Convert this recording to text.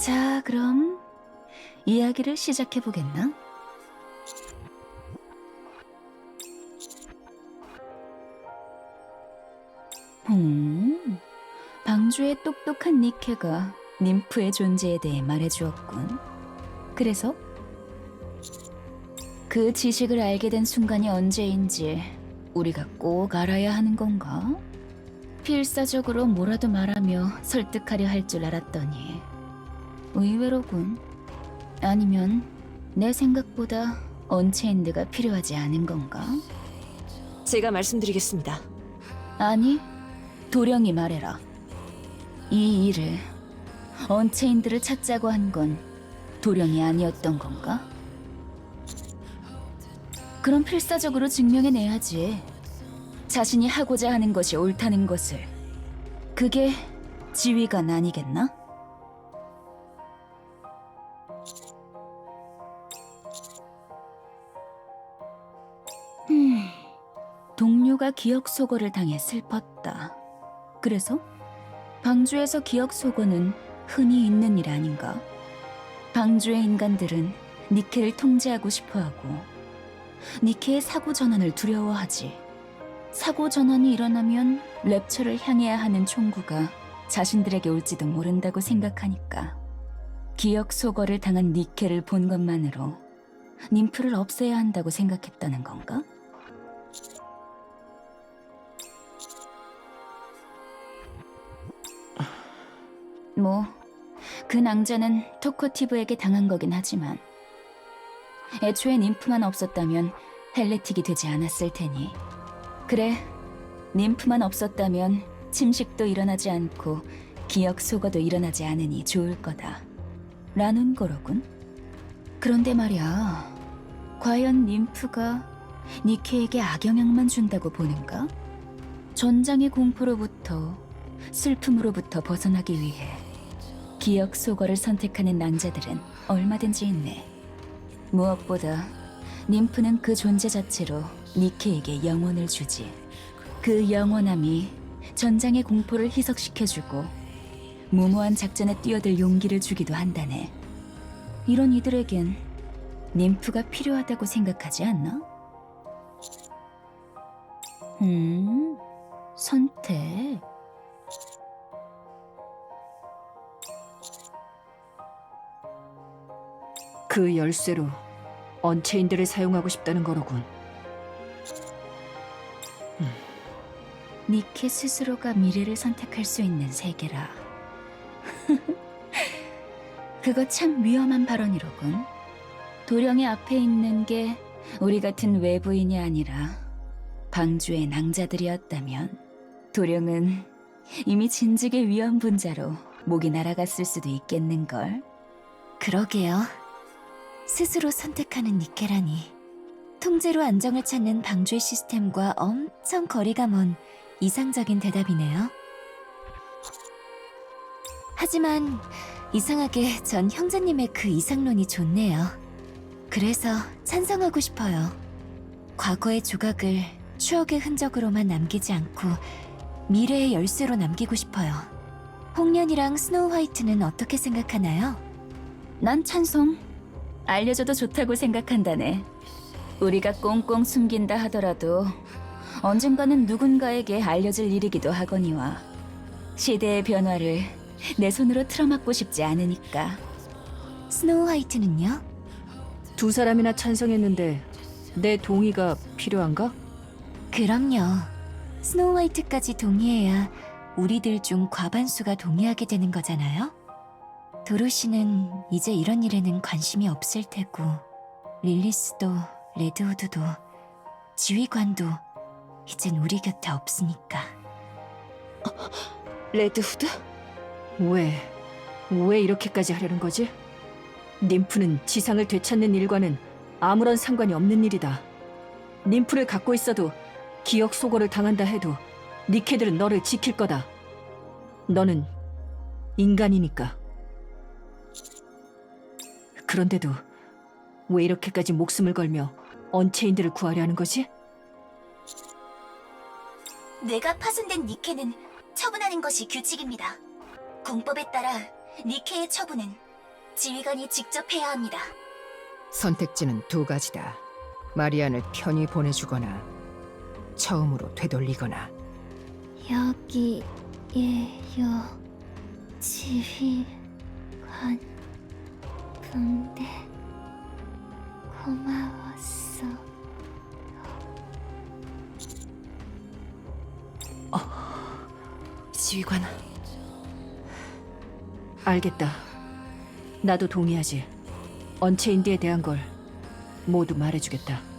자, 그럼 이야기를 시작해 보겠나? 음, 방주의 똑똑한 니케가 님프의 존재에 대해 말해주었군. 그래서 그 지식을 알게 된 순간이 언제인지 우리가 꼭 알아야 하는 건가? 필사적으로 뭐라도 말하며 설득하려 할 줄 알았더니 의외로군. 아니면 내 생각보다 언체인드가 필요하지 않은 건가? 제가 말씀드리겠습니다. 아니, 도령이 말해라. 이 일을 언체인드를 찾자고 한 건 도령이 아니었던 건가? 그럼 필사적으로 증명해내야지. 자신이 하고자 하는 것이 옳다는 것을. 그게 지위가 아니겠나? 동료가 기억 소거를 당해 슬펐다. 그래서 방주에서 기억 소거는 흔히 있는 일 아닌가? 방주의 인간들은 니케를 통제하고 싶어하고 니케의 사고 전환을 두려워하지. 사고 전환이 일어나면 랩처를 향해야 하는 총구가 자신들에게 올지도 모른다고 생각하니까 기억 소거를 당한 니케를 본 것만으로 님프를 없애야 한다고 생각했다는 건가? 뭐, 그 낭자는 토코티브에게 당한 거긴 하지만 애초에 님프만 없었다면 헬레틱이 되지 않았을 테니. 그래, 님프만 없었다면 침식도 일어나지 않고 기억 소거도 일어나지 않으니 좋을 거다. 라는 거로군. 그런데 말이야 과연 님프가 니케에게 악영향만 준다고 보는가? 전장의 공포로부터 슬픔으로부터 벗어나기 위해 기억 소거를 선택하는 낭자들은 얼마든지 있네. 무엇보다 님프는 그 존재 자체로 니케에게 영혼을 주지. 그 영원함이 전장의 공포를 희석시켜주고 무모한 작전에 뛰어들 용기를 주기도 한다네. 이런 이들에겐 님프가 필요하다고 생각하지 않나? 음, 선택. 그 열쇠로 언체인들을 사용하고 싶다는 거로군. 니케 스스로가 미래를 선택할 수 있는 세계라. 그거 참 위험한 발언이로군. 도령의 앞에 있는 게 우리 같은 외부인이 아니라 방주의 낭자들이었다면 도령은 이미 진즉의 위험 분자로 목이 날아갔을 수도 있겠는걸. 그러게요. 스스로 선택하는 니케라니. 통제로 안정을 찾는 방주의 시스템과 엄청 거리가 먼 이상적인 대답이네요. 하지만 이상하게 전 형제님의 그 이상론이 좋네요. 그래서 찬성하고 싶어요. 과거의 조각을 추억의 흔적으로만 남기지 않고 미래의 열쇠로 남기고 싶어요. 홍련이랑 스노우 화이트는 어떻게 생각하나요? 난 찬성. 알려줘도 좋다고 생각한다네. 우리가 꽁꽁 숨긴다 하더라도 언젠가는 누군가에게 알려질 일이기도 하거니와 시대의 변화를 내 손으로 틀어막고 싶지 않으니까. 스노우 화이트는요? 두 사람이나 찬성했는데 내 동의가 필요한가? 그럼요. 스노우 화이트까지 동의해야 우리들 중 과반수가 동의하게 되는 거잖아요. 도로시는 이제 이런 일에는 관심이 없을 테고, 릴리스도 레드우드도 지휘관도 이젠 우리 곁에 없으니까. 레드후드? 왜? 왜 이렇게까지 하려는 거지? 님프는 지상을 되찾는 일과는 아무런 상관이 없는 일이다. 님프를 갖고 있어도 기억 소거를 당한다 해도 니케들은 너를 지킬 거다. 너는 인간이니까. 그런데도 왜 이렇게까지 목숨을 걸며 언체인들을 구하려 하는 거지? 뇌가 파손된 니케는 처분하는 것이 규칙입니다. 공법에 따라 니케의 처분은 지휘관이 직접 해야 합니다. 선택지는 두 가지다. 마리안을 편히 보내주거나 처음으로 되돌리거나 여기에요. 지휘관. 근데 고마웠어. 지휘관. 알겠다. 나도 동의하지. 언체인디에 대한 걸 모두 말해주겠다.